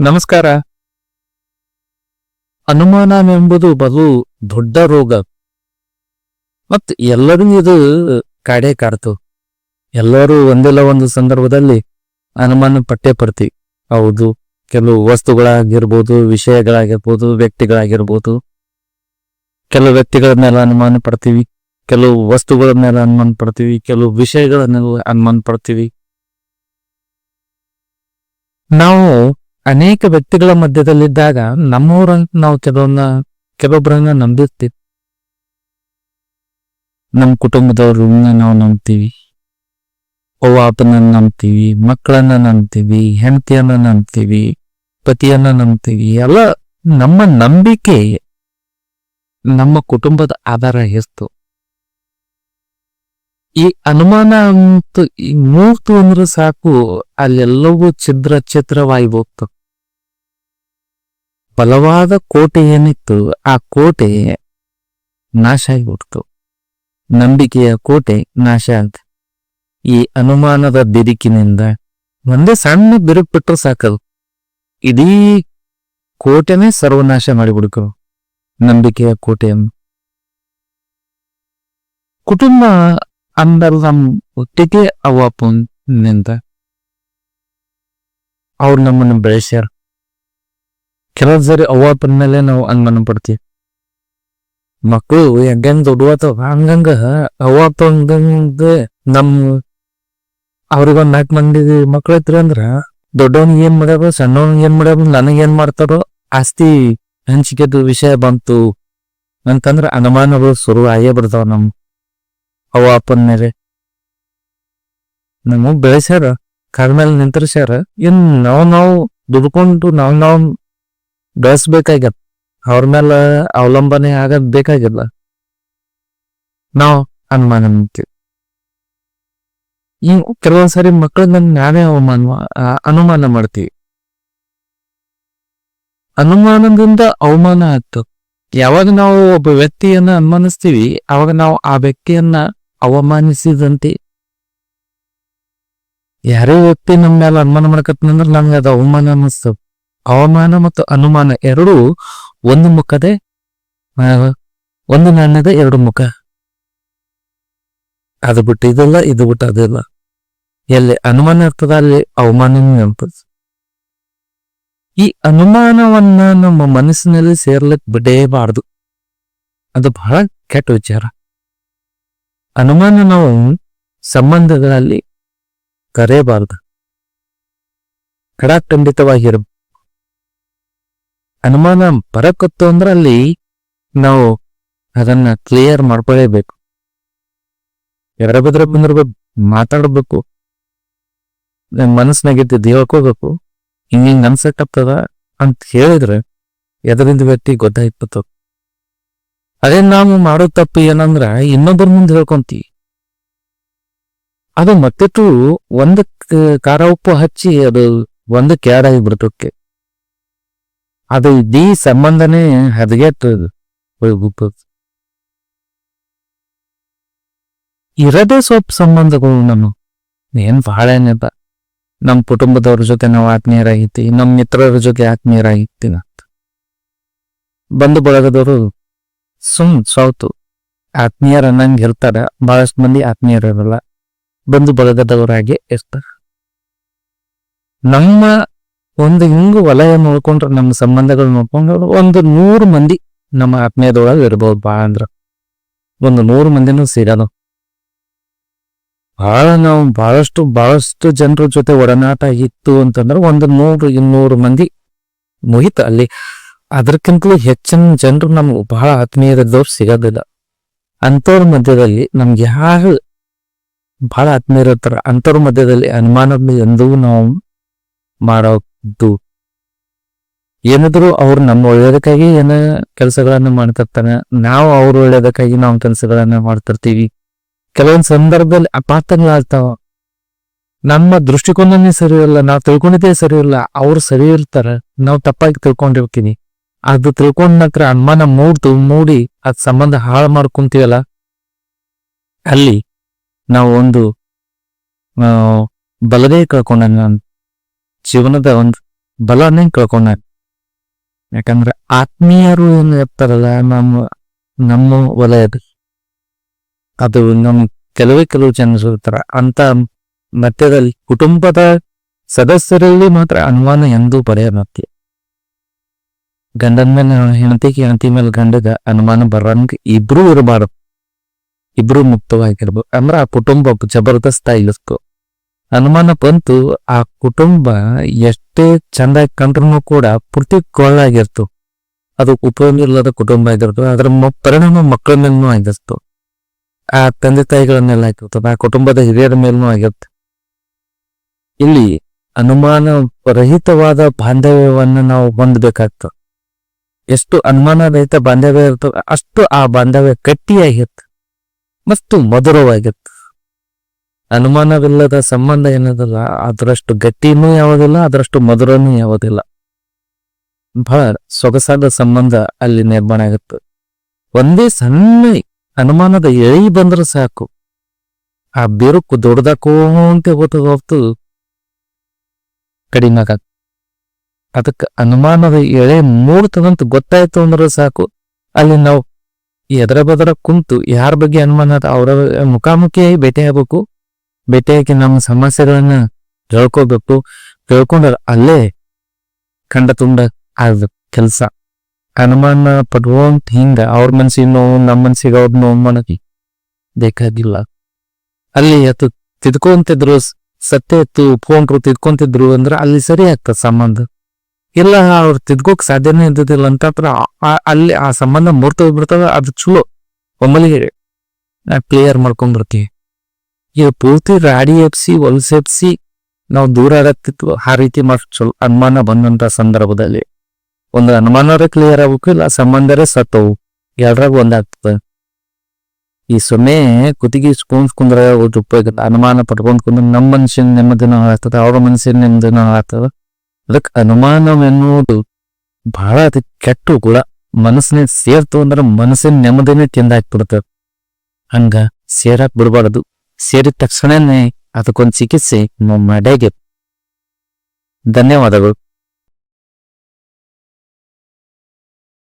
ನಮಸ್ಕಾರ. ಅನುಮಾನವೆಂಬುದು ಬಲು ದೊಡ್ಡ ರೋಗ. ಮತ್ತು ಎಲ್ಲರಿಗೂ ಇದು ಕಾಡೇ ಕಾಡ್ತು ಎಲ್ಲರೂ ಒಂದಿಲ್ಲ ಒಂದು ಸಂದರ್ಭದಲ್ಲಿ ಅನುಮಾನ ಪಟ್ಟೆ ಪಡ್ತಿ ಹೌದು, ಕೆಲವು ವಸ್ತುಗಳಾಗಿರ್ಬೋದು, ವಿಷಯಗಳಾಗಿರ್ಬೋದು, ವ್ಯಕ್ತಿಗಳಾಗಿರ್ಬೋದು. ಕೆಲವು ವ್ಯಕ್ತಿಗಳ ಮೇಲೆ ಅನುಮಾನ ಪಡ್ತೀವಿ. ಕೆಲವು ವಸ್ತುಗಳ ಮೇಲೆ ಅನುಮಾನ ಪಡ್ತೀವಿ. ಕೆಲವು ವಿಷಯಗಳ ಮೇಲೆ ಅನುಮಾನ ಪಡ್ತೀವಿ. ನಾವು ಅನೇಕ ವ್ಯಕ್ತಿಗಳ ಮಧ್ಯದಲ್ಲಿದ್ದಾಗ ನಮ್ಮವ್ರಂತ ನಾವು ಕೆಲವನ್ನ, ಕೆಲವೊಬ್ಬರನ್ನ ನಂಬಿರ್ತೀವಿ. ನಮ್ಮ ಕುಟುಂಬದವ್ರನ್ನ ನಾವು ನಂಬ್ತೀವಿ. ಅಪ್ಪನ ನಂಬ್ತೀವಿ, ಮಕ್ಕಳನ್ನ ನಂಬ್ತೀವಿ, ಹೆಂಡತಿಯನ್ನ ನಂಬ್ತೀವಿ, ಪತಿಯನ್ನ ನಂಬ್ತೀವಿ, ಎಲ್ಲ ನಮ್ಮ ನಂಬಿಕೆ ನಮ್ಮ ಕುಟುಂಬದ ಆಧಾರ ಎಷ್ಟು ಈ ಅನುಮಾನ ಅಂತ ಈ ಮೂರ್ತು ಅಂದ್ರೆ ಸಾಕು, ಅಲ್ಲೆಲ್ಲವೂ ಛಿದ್ರ ಛಿದ್ರವಾಗಿ ಹೋಗ್ತವೆ ಬಲವಾದ ಕೋಟೆ ಏನಿತ್ತು, ಆ ಕೋಟೆ ನಾಶ ಆಗಿಬಿಡ್ತು. ನಂಬಿಕೆಯ ಕೋಟೆ ನಾಶ ಅಂತ ಈ ಅನುಮಾನದ ಬಿರುಕಿನಿಂದ ಒಂದೇ ಸಣ್ಣ ಬಿರುಕು ಬಿಟ್ಟರು ಸಾಕದು. ಇಡೀ ಕೋಟೆನೇ ಸರ್ವನಾಶ ಮಾಡಿಬಿಡ್ಕು ನಂಬಿಕೆಯ ಕೋಟೆಯನ್ನು ಕುಟುಂಬ ಅಂದಲ್ಲ ನಮ್ಮ ಒಟ್ಟಿಗೆ ಅವ್ವ ನಿಂದ ಅವ್ರು ನಮ್ಮನ್ನು ಬೆಳೆಸ್ಯಾರ. ಕೆಲವು ಸರಿ ಅವ್ವ ಮೇಲೆ ನಾವು ಅನುಮಾನ ಪಡ್ತೀವಿ. ಮಕ್ಕಳು ಹೆಂಗ ದೊಡ್ಡವತ್ತವ ಹಂಗಂಗ ಅವ್ವ ಅಪ್ಪ ಹಂಗಂಗ ನಮ್ ಅವ್ರಿಗೊಂದ್ ನಾಲ್ಕು ಮಂದಿ ಮಕ್ಳು ಐತ್ರಿ ಅಂದ್ರ ದೊಡ್ಡವನಿಗೆ ಏನ್ ಮಾಡ್ಯಾರ, ಸಣ್ಣವನಿಗೆ ಏನ್ ಮಾಡ್ಯಾರ, ನನಗೆ ಏನ್ ಮಾಡ್ತಾರೋ ಆಸ್ತಿ ಹಂಚಿಕೆದು ವಿಷಯ ಬಂತು ಅಂತಂದ್ರ ಅನುಮಾನಗಳು ಶುರು ಆಗೇ ಬಿಡ್ತಾವ ನಮ್ ಅವ್ವ ಮೇಲೆ. ನಮ್ಮ ಬೆಳೆಸ್ಯಾರ, ಕಾಲ ಮೇಲೆ ನಿಂತರ್ಸ್ಯಾರ ಇನ್ ನಾವ್ ನಾವು ದುಡ್ಕೊಂಡು ನಾವ್ ನಾವ್ ಬೆಳೆಸ್ಬೇಕಾಗ್ಯದ ಅವ್ರ ಮೇಲೆ ಅವಲಂಬನೆ ಆಗದ್ ಬೇಕಾಗಿಲ್ಲ ನಾವು ಅನುಮಾನ ಮಾಡ್ತೀವಿ. ಈ ಕೆಲವೊಂದ್ಸರಿ ಮಕ್ಕಳನ್ನ ನಾವೇ ಅವಮಾನ ಅನುಮಾನ ಮಾಡ್ತೀವಿ. ಅನುಮಾನದಿಂದ ಅವಮಾನ ಆಗ್ತದೆ ಯಾವಾಗ ನಾವು ಒಬ್ಬ ವ್ಯಕ್ತಿಯನ್ನ ಅನುಮಾನಿಸ್ತೀವಿ, ಅವಾಗ ನಾವು ಆ ವ್ಯಕ್ತಿಯನ್ನ ಅವಮಾನಿಸಿದಂತೆ. ಯಾರೇ ವ್ಯಕ್ತಿ ನಮ್ಮ ಮೇಲೆ ಅನುಮಾನ ಮಾಡ್ಕತ್ತಂದ್ರೆ ನಮ್ಗೆ ಅದು ಅವಮಾನ ಅನ್ನಿಸ್ತದ. ಅವಮಾನ ಮತ್ತು ಅನುಮಾನ ಎರಡೂ ಒಂದು ಮುಖದೆ ಒಂದು ನಾಣ್ಯದ ಎರಡು ಮುಖ. ಅದು ಬಿಟ್ಟು ಇದಲ್ಲ, ಇದು ಬಿಟ್ಟು ಅದಿಲ್ಲ ಎಲ್ಲಿ ಅನುಮಾನ ಇರ್ತದ, ಅಲ್ಲಿ ಅವಮಾನ ನೆನಪದ ಈ ಅನುಮಾನವನ್ನ ನಮ್ಮ ಮನಸ್ಸಿನಲ್ಲಿ ಸೇರ್ಲಿಕ್ ಬಿಡೇಬಾರದು. ಅದು ಬಹಳ ಕೆಟ್ಟ ವಿಚಾರ. ಅನುಮಾನ ನಾವು ಸಂಬಂಧಗಳಲ್ಲಿ ಕರೆಯಬಾರದು. ಖಡಾಖಂಡಿತವಾಗಿರ ಅನುಮಾನ ಬರಕತ್ತು ಅಂದ್ರೆ ಅಲ್ಲಿ ನಾವು ಅದನ್ನ ಕ್ಲಿಯರ್ ಮಾಡ್ಕೊಳ್ಳೇಬೇಕು ಎದ್ರ ಬದ್ರ ಬಂದ್ರ ಮಾತಾಡ್ಬೇಕು. ನನ್ ಮನಸ್ಸಿನಾಗಿದ್ದು ಹೇಳ್ಕೋಬೇಕು ಹಿಂಗ ಹಿಂಗ ಅನ್ಸಕ್ಕಾಗ್ತದ ಅಂತ ಹೇಳಿದ್ರೆ ಎದರಿಂದ ವ್ಯಕ್ತಿ ಗೊತ್ತಾಯ್ತು ಅದೇ ನಾವು ಮಾಡೋ ತಪ್ಪು ಏನಂದ್ರ ಇನ್ನೊಬ್ಬರ ಮುಂದೆ ಹೇಳ್ಕೊಂತೀವಿ. ಅದು ಮತ್ತೆ ಒಂದು ಕ- ಖಾರ ಉಪ್ಪು ಹಚ್ಚಿ ಅದು ಒಂದು ಆಗಿ ಬಿಡ್ತಕ್ಕೆ ಅದು ಇಡೀ ಸಂಬಂಧನೇ ಹದಗೆಟ್ಟದು ಇರದೇ ಸ್ವಲ್ಪ ಸಂಬಂಧಗಳು ನಾನು ಏನ್ ಬಹಳ ಏನಿಲ್ಲ. ನಮ್ಮ ಕುಟುಂಬದವ್ರ ಜೊತೆ ನಾವು ಆತ್ಮೀಯರಾಗಿತ್ತಿ ನಮ್ಮ ಮಿತ್ರರ ಜೊತೆ ಆತ್ಮೀಯರಾಗಿತ್ತಿ ಅಂತ. ಬಂಧು ಬಳಗದವರು ಸುಮ್ ಸೌತು. ಆತ್ಮೀಯರ ನಂಗೆ ಇರ್ತಾರ, ಬಹಳಷ್ಟು ಮಂದಿ ಆತ್ಮೀಯರಿರಲ್ಲ ಬಂಧು ಬಳಗದವರಾಗೆ ಇರ್ತಾರ. ನಮ್ಮ ಒಂದು ಹಿಂಗು ವಲಯ ನೋಡ್ಕೊಂಡ್ರೆ ನಮ್ಮ ಸಂಬಂಧಗಳು ನೋಡ್ಕೊಂಡ್ರೆ ಒಂದು ನೂರು ಮಂದಿ ನಮ್ಮ ಆತ್ಮೀಯದೊಳಗೆ ಇರ್ಬೋದು ಭಾಳ ಅಂದ್ರ. ಒಂದು ನೂರು ಮಂದಿನೂ ಸಿಗೋದು ಬಹಳ ನಾವು ಬಹಳಷ್ಟು ಬಹಳಷ್ಟು ಜನರ ಜೊತೆ ಒಡನಾಟ ಇತ್ತು ಅಂತಂದ್ರೆ ಒಂದು ನೂರು ಇನ್ನೂರು ಮಂದಿ ಮುಗಿತ. ಅಲ್ಲಿ ಅದಕ್ಕಿಂತಲೂ ಹೆಚ್ಚಿನ ಜನರು ನಮ್ಗೆ ಬಹಳ ಆತ್ಮೀಯರಿದ್ದವ್ರು ಸಿಗೋದಿಲ್ಲ. ಅಂಥವ್ರ ಮಧ್ಯದಲ್ಲಿ ನಮ್ಗೆ ಯಾರು ಬಹಳ ಆತ್ಮೀಯರಿರ್ತಾರ ಅಂಥವ್ರ ಮಧ್ಯದಲ್ಲಿ ಅನುಮಾನ ಎಂದೂ ನಾವು ಮಾಡೋದು. ಏನಿದ್ರು ಅವ್ರು ನಮ್ಮ ಒಳ್ಳೇದಕ್ಕಾಗಿ ಏನ ಕೆಲಸಗಳನ್ನ ಮಾಡ್ತಿರ್ತಾನೆ ನಾವು ಅವ್ರ ಒಳ್ಳೇದಕ್ಕಾಗಿ ನಾವು ಕೆಲಸಗಳನ್ನ ಮಾಡ್ತಿರ್ತೀವಿ. ಕೆಲವೊಂದ್ ಸಂದರ್ಭದಲ್ಲಿ ಅಪಾರ್ಥಗಳಾಗ್ತಾವ. ನಮ್ಮ ದೃಷ್ಟಿಕೋನನೇ ಸರಿ ಇಲ್ಲ, ನಾವು ತಿಳ್ಕೊಂಡಿದ್ದೇ ಸರಿ ಇಲ್ಲ, ಅವ್ರು ಸರಿ ಇರ್ತಾರ, ನಾವು ತಪ್ಪಾಗಿ ತಿಳ್ಕೊಂಡಿರ್ತೀನಿ. ಅದು ತಿಳ್ಕೊಂಡ ನಂತರ ಅನುಮಾನ ಮೂಡ್ತು ಮೂಡಿ ಅದ್ ಸಂಬಂಧ ಹಾಳು ಮಾಡ್ಕೊಂತೀವಲ್ಲ? ಅಲ್ಲಿ ನಾವು ಒಂದು ಬಲದೇ ಕಳ್ಕೊಂಡಂಗ ಜೀವನದ ಒಂದು ಬಲನೇ ಕಳ್ಕೊಂಡ ಯಾಕಂದ್ರೆ ಆತ್ಮೀಯರು ಏನು ಇರ್ತಾರಲ್ಲ ನಮ್ಮ ನಮ್ಮ ವಲಯದ ಅದು ನಮ್ ಕೆಲವೇ ಕೆಲವು ಜನರು ಇರ್ತಾರ ಅಂತ ಮಧ್ಯದಲ್ಲಿ ಕುಟುಂಬದ ಸದಸ್ಯರಲ್ಲಿ ಮಾತ್ರ ಅನುಮಾನ ಎಂದೂ ಪಡೆಯನತ್ತಿ ಗಂಡನ ಮೇಲೆ ಹೆಂಡತಿಗೆ ಹೆಂಡತಿ ಮೇಲೆ ಗಂಡಗ ಅನುಮಾನ ಬರಂಗ್ ಇಬ್ರು ಇರಬಾರದು. ಇಬ್ರು ಮುಕ್ತವಾಗಿರ್ಬೇಕು ಅಂದ್ರ ಆ ಕುಟುಂಬ ಜಬರ್ದಸ್ತ ಆಗಿರ್ಬೇಕು ಅನುಮಾನ ಬಂತು, ಆ ಕುಟುಂಬ ಎಷ್ಟೇ ಚಂದ ಕಂಡ್ರೂ ಕೂಡ ಪೂರ್ತಿ ಕೊಳ್ಳಾಗಿರ್ತು ಅದು ಉಪಯೋಗ ಇಲ್ಲದ ಕುಟುಂಬ ಆಗಿರ್ತು, ಅದರ ಪರಿಣಾಮ ಮಕ್ಕಳ ಮೇಲೂ ಆಗಿರ್ತು. ಆ ತಂದೆ ತಾಯಿಗಳನ್ನೆಲ್ಲ ಆಗಿರ್ತದೆ ಆ ಕುಟುಂಬದ ಹಿರಿಯರ ಮೇಲೂ ಆಗಿರುತ್ತೆ ಇಲ್ಲಿ ಅನುಮಾನ ರಹಿತವಾದ ಬಾಂಧವ್ಯವನ್ನು ನಾವು ಹೊಂದಬೇಕಾಗ್ತದೆ. ಎಷ್ಟು ಅನುಮಾನ ರಹಿತ ಬಾಂಧವ್ಯ ಇರ್ತದೆ, ಅಷ್ಟು ಆ ಬಾಂಧವ್ಯ ಗಟ್ಟಿಯಾಗಿರುತ್ತೆ ಮತ್ತು ಮಧುರವಾಗಿರುತ್ತೆ ಅನುಮಾನವಿಲ್ಲದ ಸಂಬಂಧ ಏನದಲ್ಲ, ಅದರಷ್ಟು ಗಟ್ಟಿನೂ ಯಾವುದಿಲ್ಲ, ಅದರಷ್ಟು ಮಧುರನೂ ಯಾವುದಿಲ್ಲ. ಬಹಳ ಸೊಗಸಾದ ಸಂಬಂಧ ಅಲ್ಲಿ ನಿರ್ಮಾಣ ಆಗುತ್ತೆ. ಒಂದೇ ಸಣ್ಣ ಅನುಮಾನದ ಎಳಿ ಬಂದ್ರೆ ಸಾಕು. ಆ ಬಿರುಕು ದೊಡ್ಡದಾಕೋಂತೆ ಹೋಗ್ತದ ಹೋಗ್ತು ಕಡಿಮೆ ಆಗ ಅದಕ್ಕೆ ಅನುಮಾನದ ಎಳೆ ಮೂಡ್ತದಂತ ಗೊತ್ತಾಯ್ತು ಅಂದ್ರೆ ಸಾಕು. ಅಲ್ಲಿ ನಾವು ಎದರ ಬದರ ಕುಂತು ಯಾರ ಬಗ್ಗೆ ಅನುಮಾನ ಅವರ ಮುಖಾಮುಖಿಯಾಗಿ ಭೇಟಿ ಆಗ್ಬೇಕು. ಭೇಟಿಯಾಗಿ ನಮ್ಮ ಸಮಸ್ಯೆಗಳನ್ನ ಹೇಳ್ಕೋಬೇಕು ಹೇಳ್ಕೊಂಡ್ರ ಅಲ್ಲೇ ಕಂಡ ತುಂಡ ಆಗ್ಬೇಕು ಕೆಲಸ. ಅನುಮಾನ ಪಡ್ಕೊಂತ ಹಿಂಗ ಅವ್ರ ಮನ್ಸಿಗೆ ನೋವು, ನಮ್ಮ ಮನ್ಸಿಗೆ ಅವ್ರ ನೋವು ಮಾಡಕ್ಕೆ ಬೇಕಾಗಿಲ್ಲ. ಅಲ್ಲಿ ಅದು ತಿದ್ಕೊಂತಿದ್ರು ಸತ್ಯ ಎತ್ತು ಒಪ್ಕೊಂಡ್ರು ತಿದ್ಕೊಂತಿದ್ರು ಅಂದ್ರೆ ಅಲ್ಲಿ ಸರಿ ಆಗ್ತದೆ ಸಂಬಂಧ. ಇಲ್ಲ, ಅವ್ರು ತಿದ್ಕೋಕ್ ಸಾಧ್ಯನೇ ಇದ್ದಿದ್ದಿಲ್ಲ ಅಂತ ಅಲ್ಲಿ ಆ ಸಂಬಂಧ ಮುರ್ತ ಹೋಗ್ಬಿಡ್ತದ ಅದು ಚಲೋ. ಒಮ್ಮಲಿಗೆ ಕ್ಲಿಯರ್ ಮಾಡ್ಕೊಂಡ್ಬಿಡ್ತೀವಿ. ಈಗ ಪೂರ್ತಿ ರಾಡಿ ಎಪ್ಸಿ ಹೊಲ್ಸೆಪ್ಸಿ ನಾವು ದೂರ ಆಡತ್ತಿತ್ತು ಆ ರೀತಿ ಚಲೋ ಅನುಮಾನ ಬಂದಂತ ಸಂದರ್ಭದಲ್ಲಿ. ಒಂದು ಅನುಮಾನರೇ ಕ್ಲಿಯರ್ ಆಗ್ಬೇಕು, ಇಲ್ಲ ಸಂಬಂಧರೇ ಸತ್ತವು ಎರಡ್ರಾಗ ಒಂದಾಗ್ತದೆ ಈ ಸೊನ್ನೆ ಕುತ್ತಿಗೆ ಸ್ಪೂನ್ಸ್ ಕುಂದ್ರ ಉಪಯೋಗ. ಅನುಮಾನ ಪಟ್ಕೊಂಡ್ ಕುಂದ್ರ ನಮ್ಮ ಮನುಷ್ಯನ ನೆಮ್ಮದಿನ ಆಗ್ತದೆ, ಅವ್ರ ಮನುಷ್ಯನ ನೆಮ್ಮದಿನ ಆಗ್ತದೆ. ಅದಕ್ಕೆ ಅನುಮಾನವೆನ್ನುವುದು ಬಹಳ ಅತಿ ಕೆಟ್ಟು ಕೂಡ ಮನಸ್ಸಿನ ಸೇರ್ತು ಅಂದ್ರೆ ಮನಸ್ಸಿನ ನೆಮ್ಮದಿನೇ ತಿಂದಾಕ್ಬಿಡ್ತದೆ ಹಂಗ ಸೇರಾಕ್ ಬಿಡಬಾರದು. ಸೇರಿದ ತಕ್ಷಣನೇ ಅದಕ್ಕೊಂದು ಚಿಕಿತ್ಸೆ ನಮ್ಮ ನಡೆಗೆ ಧನ್ಯವಾದಗಳು.